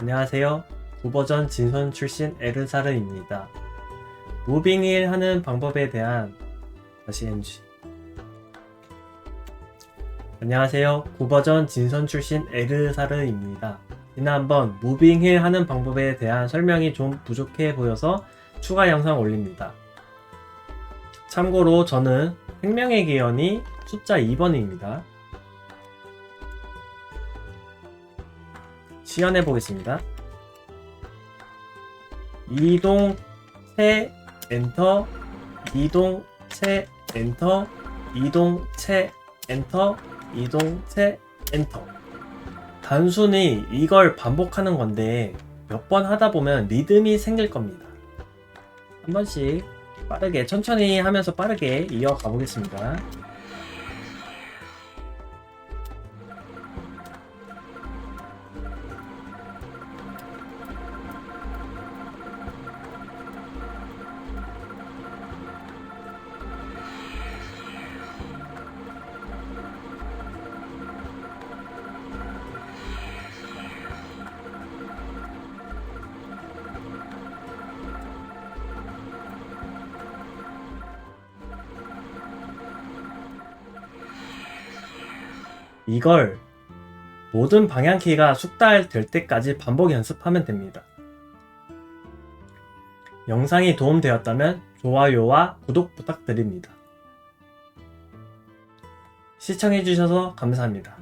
안녕하세요. 구버전 진선 출신 에르사르입니다. 무빙일 하는 방법에 대한 다시 NG. 안녕하세요. 구버전 진선 출신 에르사르입니다. 지난번 무빙힐 하는 방법에 대한 설명이 좀 부족해 보여서 추가 영상 올립니다. 참고로 저는 생명의 기원이 숫자 2번입니다. 시연해 보겠습니다. 이동 채 엔터 이동 채 엔터 이동 채 엔터 이동 채 엔터 단순히 이걸 반복하는 건데 몇 번 하다 보면 리듬이 생길 겁니다. 한 번씩 빠르게 천천히 하면서 빠르게 이어가 보겠습니다. 이걸 모든 방향키가 숙달될 때까지 반복 연습하면 됩니다. 영상이 도움되었다면 좋아요와 구독 부탁드립니다. 시청해주셔서 감사합니다.